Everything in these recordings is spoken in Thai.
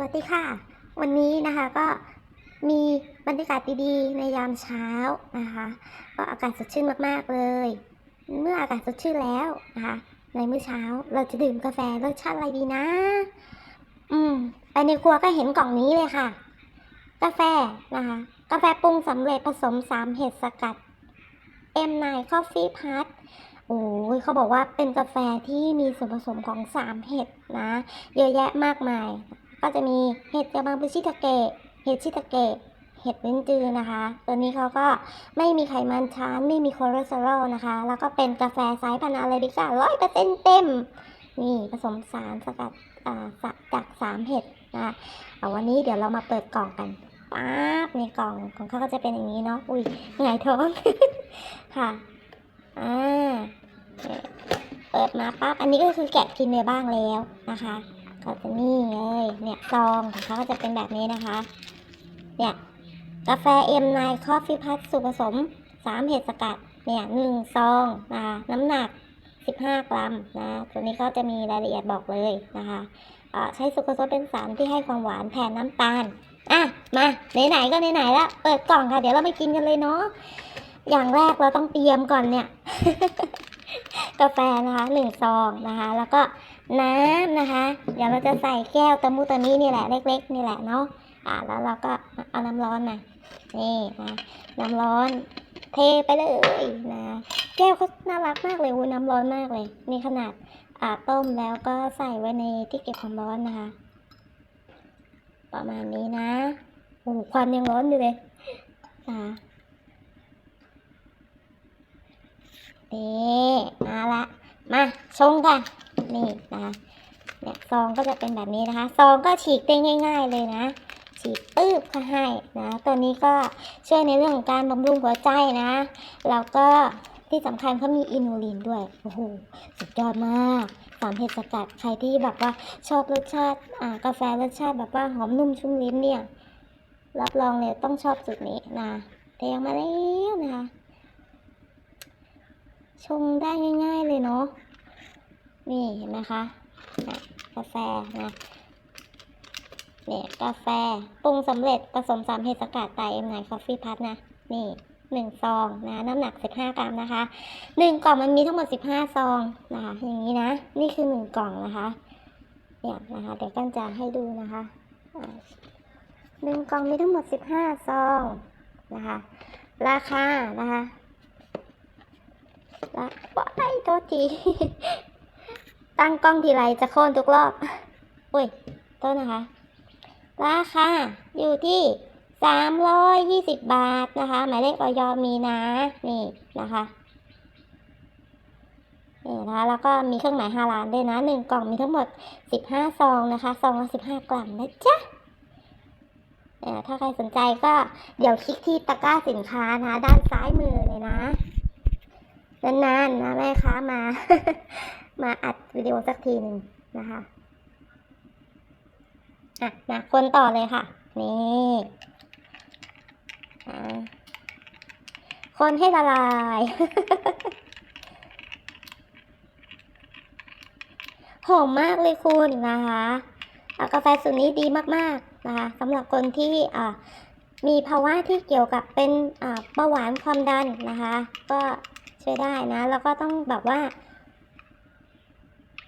สวัสดีค่ะ วันนี้นะคะก็มีบรรยากาศดีๆ ในยามเช้านะคะก็อากาศสดชื่นมากๆเลย เมื่ออากาศสดชื่นแล้วนะคะในมื้อเช้าเราจะดื่มกาแฟรสชาติอะไรดีนะ อืมไปในครัวก็เห็นกล่องนี้เลยค่ะ กาแฟนะคะ กาแฟปรุงสำเร็จผสมสามเห็ดสกัด M9 Coffee p a t โอ้ยเขาบอกว่าเป็นกาแฟที่มีส่วนผสมของสามเห็ดนะ เยอะแยะมากมาย ก็จะมีเห็ดยามาบุชิตาเกะเห็ดชิตาเกะเห็ดลิ้นจือนะคะ ตัวนี้เขาก็ไม่มีไขมันช้านไม่มีคอเลสเตอรอลนะคะ แล้วก็เป็นกาแฟสายพันธุ์อาราบิก้าร้อยเปอร์เซ็นต์เต็ม นี่ผสมสารสกัดจากสามเห็ดนะคะเอาวันนี้เดี๋ยวเรามาเปิดกล่องกันป๊าบในกล่องของเขาก็จะเป็นอย่างนี้เนาะ อุ้ยหงายท้อง ค่ะ อ่าเนี่ยเปิดมาปั๊บ อันนี้ก็คือแกะกินไปบ้างแล้วนะคะ ก็จะนี่เลยเนี่ยซองของเขาก็จะเป็นแบบนี้นะคะเนี่ยกาแฟ M9 Coffee Plus สูตรผสม3เห็ดสกัดเนี่ยหนึ่งซองนะคะน้ำหนัก 15 กรัมนะตัวนี้ก็จะมีรายละเอียดบอกเลยนะคะอ่าใช้สุกรสเป็นสารที่ให้ความหวานแทนน้ำตาลอะมาไหนๆก็ไหนๆแล้วเปิดกล่องค่ะ เดี๋ยวเราไปกินกันเลยเนาะอย่างแรกเราต้องเตรียมก่อนเนี่ย กาแฟนะคะหนึ่งซองนะคะ แล้วก็ น้ำนะคะ เดี๋ยวเราจะใส่แก้วตะมุตะมินี่แหละเล็ก ๆ นี่แหละเนาะอ่าแล้วเราก็เอาน้ำร้อนมานี่นะน้ำร้อนเทไปเลยนะแก้วเขาน่ารักมากเลยวุ้ยน้ำร้อนมากเลยนี่ขนาดอ่าต้มแล้วก็ใส่ไว้ในที่เก็บความร้อนนะคะ ประมาณนี้นะโอ้ควันยังร้อนอยู่เลยนะคะนี่มาละมาชงกัน นี่นะคะเนี่ยซองก็จะเป็นแบบนี้นะคะ ซองก็ฉีกได้ง่าย ๆเลยนะ ฉีกปื้บก็ให้นะ ตัวนี้ก็ช่วยในเรื่องของการบำรุงหัวใจนะ แล้วก็ที่สำคัญเขามีอินูลินด้วย โอ้โห สุดยอดมาก สามเห็ดสกัด ใครที่แบบว่าชอบรสชาติอ่ากาแฟรสชาติแบบว่าหอมนุ่มชุ่มลิ้นเนี่ย รับรองเลยต้องชอบสูตรนี้นะเทออกมาแล้วนะคะ ชงได้ง่าย ๆเลยเนาะ นี่เห็นไหมคะนะกาแฟนะเนี่ยกาแฟปรุงสำเร็จผสมสามเห็ดสกัดไตเอ็มไนคอฟฟี่พัทนะ นี่หนึ่งซองนะ น้ำหนักสิบห้ากรัมนะคะหนึ่งกล่องมันมีทั้งหมดสิบห้าซองนะคะอย่างนี้นะ นี่คือหนึ่งกล่องนะคะเนี่ยนะคะเดี๋ยวกันจะให้ดูนะคะหนึ่งกล่องมีทั้งหมดสิบห้าซองนะคะ ราคานะคะละว้ายโทษที ตั้งกล้องทีไรจะโค่นทุกรอบ อุ้ยโทษนะคะ ราคาอยู่ที่สามร้อยยี่สิบบาทนะคะ หมายเลขออยมีนะ นี่นะคะนี่นะคะแล้วก็มีเครื่องหมายฮาลาลด้วยนะหนึ่งกล่องมีทั้งหมดสิบห้าซองนะคะซองละสิบห้ากรัมนะจ๊ะเอ่อถ้าใครสนใจก็เดี๋ยวคลิกที่ตะกร้าสินค้านะ ด้านซ้ายมือเลยนะ นานๆนะแม่ค้ามา มาอัดวิดีโอสักทีหนึ่งนะคะอะมาคนต่อเลยค่ะ นี่อ่าคนให้ละลาย หอมมากเลยคุณนะคะอะกาแฟสูตรนี้ดีมากๆนะคะสำหรับคนที่อ่ามีภาวะที่เกี่ยวกับเป็นอ่าเบาหวานความดันนะคะ ก็ช่วยได้นะ แล้วก็ต้องแบบว่า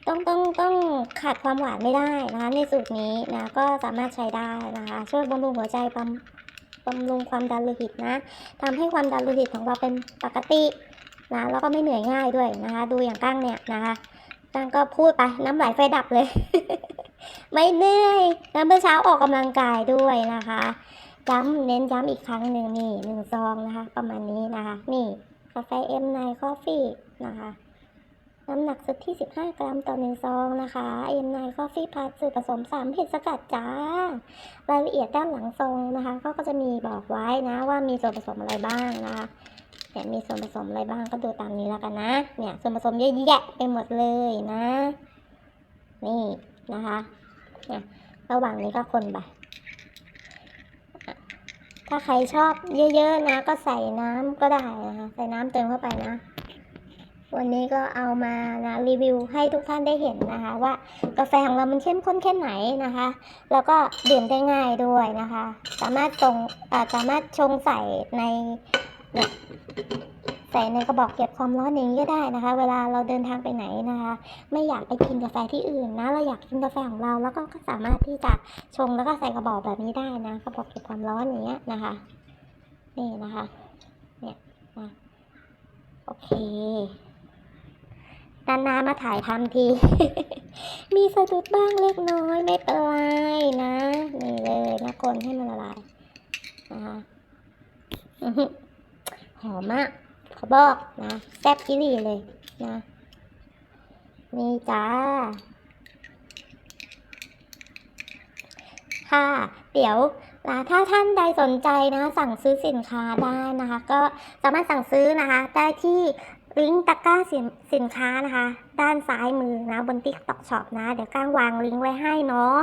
ต้องต้องต้องขาดความหวานไม่ได้นะคะในสูตรนี้นะก็สามารถใช้ได้นะคะช่วยบำรุงหัวใจบำบำรุงความดันโลหิตนะทำให้ความดันโลหิตของเราเป็นปกตินะแล้วก็ไม่เหนื่อยง่ายด้วยนะคะ ดูอย่างกั้งเนี่ยนะคะกั้งก็พูดไปน้ำไหลไฟดับเลย ไม่เหนื่อยแล้วเมื่อเช้าออกกำลังกายด้วยนะคะย้ำเน้นย้ำอีกครั้งหนึ่งนี่หนึ่งซองนะคะ ประมาณนี้นะคะ นี่กาแฟเอ็มไนคอฟฟี่นะคะ น้ำหนักสุดที่ 15 กรัมต่อหนึ่งซองนะคะเอ็มไนคอฟฟี่พัทสูตรผสม 3เห็ดสกัดจ้ารายละเอียดด้านหลังซองนะคะเขาก็จะมีบอกไว้นะว่ามีส่วนผสมอะไรบ้างนะคะเนี่ยมีส่วนผสมอะไรบ้างก็ดูตามนี้แล้วกันนะ เนี่ยส่วนผสมเยอะแยะไปหมดเลยนะ นี่นะคะเนี่ยระหว่างนี้ก็คนไปถ้าใครชอบเยอะๆนะก็ใส่น้ำก็ได้นะคะใส่น้ำเติมเข้าไปนะ วันนี้ก็เอามานะรีวิวให้ทุกท่านได้เห็นนะคะ ว่ากาแฟของเรามันเข้มข้นแค่ไหนนะคะ แล้วก็ดื่มได้ง่ายด้วยนะคะ สามารถตรงสามารถชงใส่ในใส่ในกระบอกเก็บความร้อนอย่างนี้ก็ได้นะคะ เวลาเราเดินทางไปไหนนะคะ ไม่อยากไปกินกาแฟที่อื่นนะ เราอยากกินกาแฟของเราแล้วก็สามารถที่จะชงแล้วก็ใส่กระบอกแบบนี้ได้นะ กระบอกเก็บความร้อนอย่างเงี้ยนะคะ นี่นะคะ เนี่ยนะโอเค นานๆมาถ่ายทำที มีสะดุดบ้างเล็กน้อยไม่เป็นไรนะ นี่เลยนะคนให้มันละลายนะคะหอหอมมากขอบอกนะแซ่บกิรีเลยนะ นี่จ้าค่ะ เดี๋ยวถ้าท่านใดสนใจนะ สั่งซื้อสินค้าได้นะคะ ก็สามารถสั่งซื้อนะคะ ได้ที่ ลิงก์ตะกร้าสินสินค้านะคะ ด้านซ้ายมือนะบน TikTok Shop นะ เดี๋ยวก้างวางลิงก์ไว้ให้เนาะ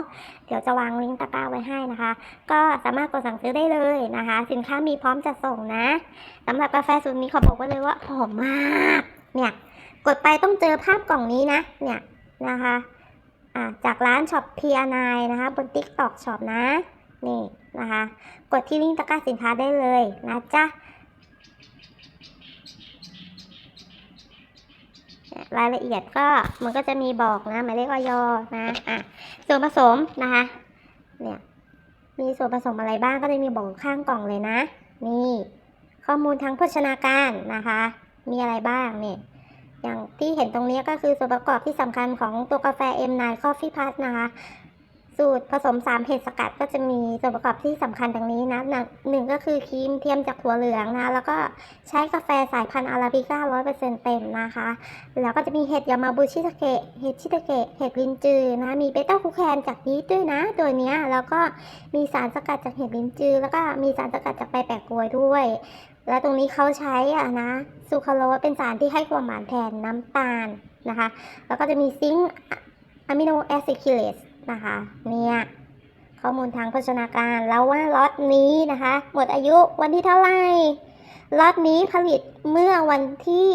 เดี๋ยวจะวางลิงก์ตะกร้าไว้ให้นะคะ ก็สามารถกดสั่งซื้อได้เลยนะคะ สินค้ามีพร้อมจะส่งนะสำหรับกาแฟสูตรนี้ขอบอกไว้เลยว่าหอมมาก เนี่ย กดไปต้องเจอภาพกล่องนี้นะ เนี่ยนะคะอ่าจากร้านช็อปพีอานายนะคะ บน TikTok Shop นะนี่นะคะ กดที่ลิงก์ตะกร้าสินค้าได้เลยนะจ๊ะเนี่ย รายละเอียดก็มันก็จะมีบอกนะหมายเลขออยนะอะส่วนผสมนะคะเนี่ยมีส่วนผสมอะไรบ้างก็จะมีบอกข้างกล่องเลยนะนี่ข้อมูลทางโภชนาการนะคะ มีอะไรบ้างเนี่ยอย่างที่เห็นตรงนี้ก็คือส่วนประกอบที่สำคัญของตัวกาแฟ M9 Coffee Plus นะคะ สูตรผสม 3เห็ดสกัดก็จะมีส่วนประกอบที่สำคัญดังนี้นะหนึ่งหนึ่งก็คือครีมเทียมจากถั่วเหลืองนะ แล้วก็ใช้กาแฟสายพันธุ์อาราบิก้า100%เต็มนะคะ แล้วก็จะมีเห็ดยามาบุชิตาเกะ เห็ดชิตาเกะ เห็ดลินจือนะ มีเบต้าคูแคนจากยีสต์ด้วยนะตัวเนี้ย แล้วก็มีสารสกัดจากเห็ดลินจือ แล้วก็มีสารสกัดจากใบแปะกล้วยด้วยแล้วตรงนี้เขาใช้อะนะซูคราโรสเป็นสารที่ให้ความหวานแทนน้ำตาลนะคะ แล้วก็จะมีซิงค์อะมิโนแอซิคิเลส นะคะเนี่ยข้อมูลทางโภชนาการแล้วว่าล็อตนี้นะคะ หมดอายุวันที่เท่าไหร่ล็อตนี้ผลิตเมื่อวันที่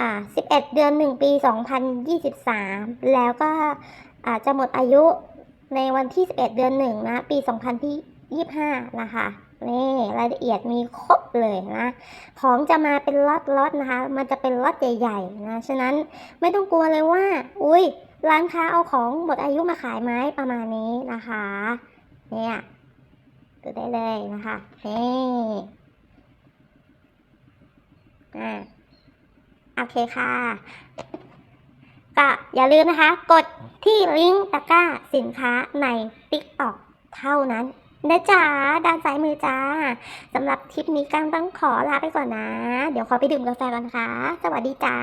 11 เดือน 1 ปี 2023 แล้วก็อาจจะหมดอายุในวันที่ 11 เดือน 1 นะ ปี 2025 นะคะ นี่รายละเอียดมีครบเลยนะ ของจะมาเป็นล็อตล็อตนะคะ มันจะเป็นล็อตใหญ่ๆนะ ฉะนั้นไม่ต้องกลัวเลยว่า อุ้ย ร้านค้าเอาของหมดอายุมาขายไหมประมาณนี้นะคะ เนี่ยดูได้เลยนะคะนี่อ่าโอเคค่ะก็อย่าลืมนะคะ กดที่ลิงก์ตะกร้าสินค้าใน TikTok เท่านั้นนะจ๊ะด้านซ้ายมือจ้าสำหรับทริปนี้กังต้องขอลาไปก่อนนะ เดี๋ยวขอไปดื่มกาแฟก่อนนะคะ สวัสดีจ้า